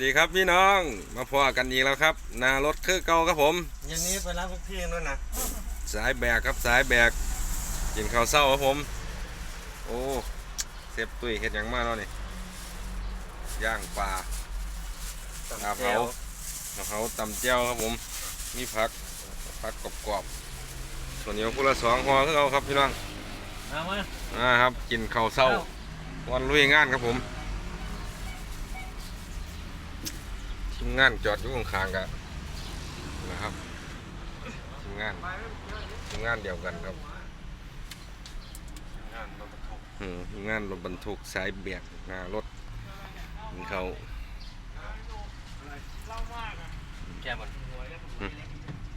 ดีครับพี่น้องมาพอกันอีกแล้วครับหนารถคือเก่าครับผมเย็นนี้ไปรับทุกที่ด้วยนะสายแบกครับสายแบกกินข้าวเศร้าครับผม โอ้เซฟตุ้ยเห็ดหยังมากเนาะนี่ย่างปลาตำครับแจ่วเขาเขาตำเจ้าครับผมมีผักผักกรอบๆส่วนเหนียวคุละสองห่อคือเอาครับพี่น้องเอามาอ่าครับ กินข้าวเศร้าวันลุยงานครับผม ทีมงานจอดอยู่ข้างๆกันนะครับทีมงานทีมงานเดียวกันครับงานรถบรรทุกอืมทีมงานรถบรรทุกสายเบียกหน้ารถเขาแก้มัน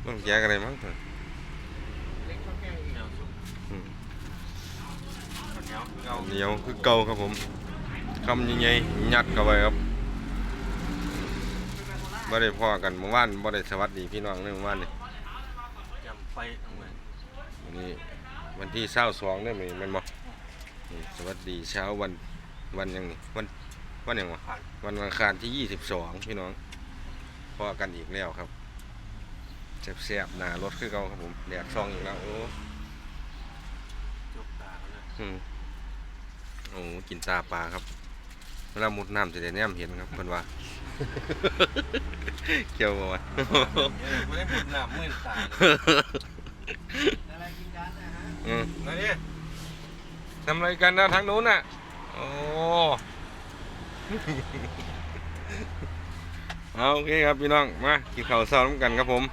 ต้องแยกอะไรมั้งเถอะเหนียวคือเก่าครับผมคำใหญ่ๆยัดเข้าไปครับ บ่ได้พ่อกันเมื่อวานบ่ได้สวัสดีพี่น้องเลยเมื่อวานนี่ยำไฟทั้งหมดวันนี้วันที่เช้าสองได้ไหมแมันบ่นี่สวัสดีเช้าวันวันหยังนี่วันวันหยังวะผ่านวันอังคารที่ยี่สิบสองพี่น้องพอกันอีกแล้วครับแซ่บๆหนารถคือเก่าครับผมแดดซองอีกแล้วโอ้จุกตาเลยอืมโอ้กินตาปลาครับเวลามุดน้ำจะได้แนมเห็นครับเพิ่นว่า เกี่ยวบ่วะไม่ได้บุญหน้ามื่นตาเลยอะไรกินกันนะฮะอืมมาดิทำอะไรกันนะทางนู้นน่ะ โอ้เอาโอเคครับพี่น้อง มากินข้าวเช้าน้ำกันครับผม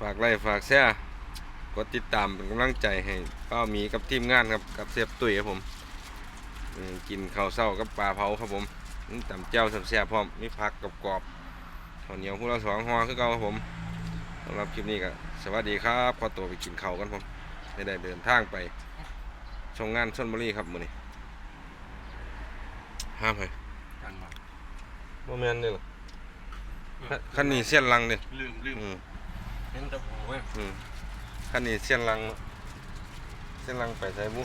ฝากไลค์ฝากแชร์กดติดตามเป็นกำลังใจให้ป้าหมีกับทีมงานครับกับเซฟตุ้ยครับผมอืมกินข้าวเช้ากับปลาเผาครับผม นี่ตำเจ้าแซ่บๆพร้อมมีผักกรอบๆข้าวเหนียวพวกเราสองห่อคือเก่าครับผมสำหรับคลิปนี้ก็สวัสดีครับขอตัวไปกินข้าวกันผมไม่ได้เดินทางไปชมงานชนบุรีครับมื้อนี้ห้ามให้กันมาบ่แม่นเด้อล่ะคันนี้เส้นลังเด้อลืมลืมอืมเห็นแตะหูเว้ยอืมคันนี้เส้นลังเส้นลังไปใส่บุ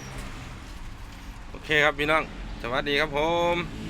โอเคครับพี่น้อง สวัสดีครับผม